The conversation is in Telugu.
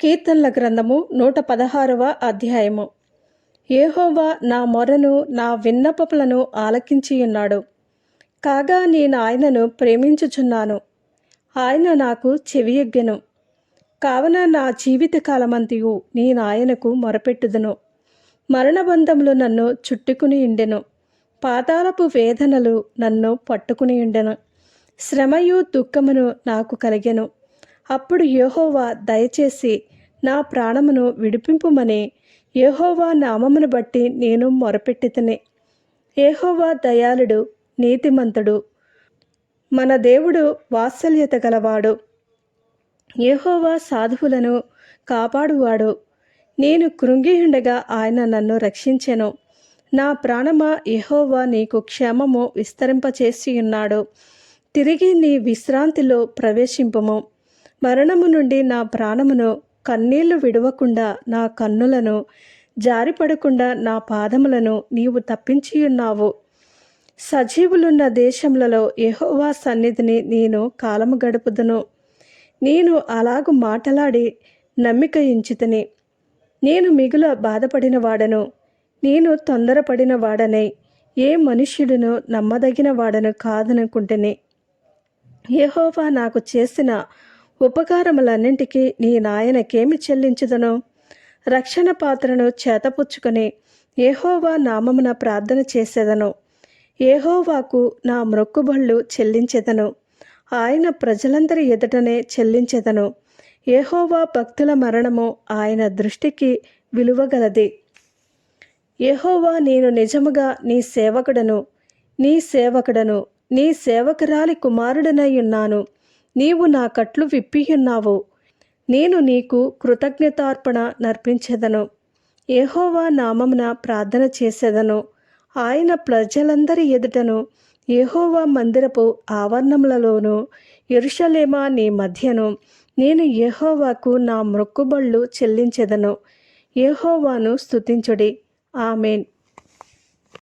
కీర్తనల గ్రంథము నూట పదహారవ అధ్యాయము. ఏహోవా నా మొరను నా విన్నపములను ఆలకించియున్నాడు. కాగా నేను ఆయనను ప్రేమించుచున్నాను. ఆయన నాకు చెవియొగ్గెను. కావున నా జీవితకాలమంతియు నేను ఆయనకు మొరపెట్టుదును. మరణబంధములు నన్ను చుట్టుకుని ఉండెను పాతాళపు వేదనలు నన్ను పట్టుకుని ఉండెను శ్రమయు దుఃఖమును నాకు కలిగెను. అప్పుడు యెహోవా దయచేసి నా ప్రాణమును విడిపింపుమని ఏహోవా నామమును బట్టి నేను మొరపెట్టితనే. ఏహోవా దయాళుడు నీతిమంతుడు మన దేవుడు వాత్సల్యత గలవాడు. ఏహోవా సాధువులను కాపాడువాడు. నేను కృంగి ఉండగా ఆయన నన్ను రక్షించెను. నా ప్రాణమా ఎహోవా నీకు క్షేమము విస్తరింపచేసి ఉన్నాడు తిరిగి నీ విశ్రాంతిలో ప్రవేశింపము. మరణము నుండి నా ప్రాణమును కన్నీళ్ళు విడవకుండా నా కన్నులను జారిపడకుండా నా పాదములను నీవు తప్పించియున్నావు. సజీవులున్న దేశములలో యహోవా సన్నిధిని నేను కాలము గడుపుదును. నేను అలాగు మాటలాడి నమ్మిక ఇంచితని. నేను మిగుల బాధపడిన వాడను నేను తొందరపడిన వాడనై ఏ మనుష్యుడును నమ్మదగిన వాడను కాదనుకుంటేనే. యహోవా నాకు చేసిన ఉపకారములన్నింటికీ నీ నాయనకేమి చెల్లించుదను? రక్షణ పాత్రను చేతపుచ్చుకొని ఏహోవా నామమున ప్రార్థన చేసేదను. ఏహోవాకు నా మ్రొక్కుబళ్ళు చెల్లించెదను. ఆయన ప్రజలందరి ఎదుటనే చెల్లించెదను. ఏహోవా భక్తుల మరణము ఆయన దృష్టికి విలువగలది. ఏహోవా నేను నిజముగా నీ సేవకుడను. నీ సేవకుడను. నీ సేవకురాలి కుమారుడనై ఉన్నాను. నీవు నా కట్లు విప్పియున్నావు. నేను నీకు కృతజ్ఞతార్పణ నర్పించెదను. ఏహోవా నామమున ప్రార్థన చేసేదను. ఆయన ప్రజలందరి ఎదుటను ఏహోవా మందిరపు ఆవరణములలోను ఎరుషలేమా నీ మధ్యను నేను ఏహోవాకు నా మొక్కుబళ్ళు చెల్లించెదను. ఏహోవాను స్తుతించుడి. ఆమెన్.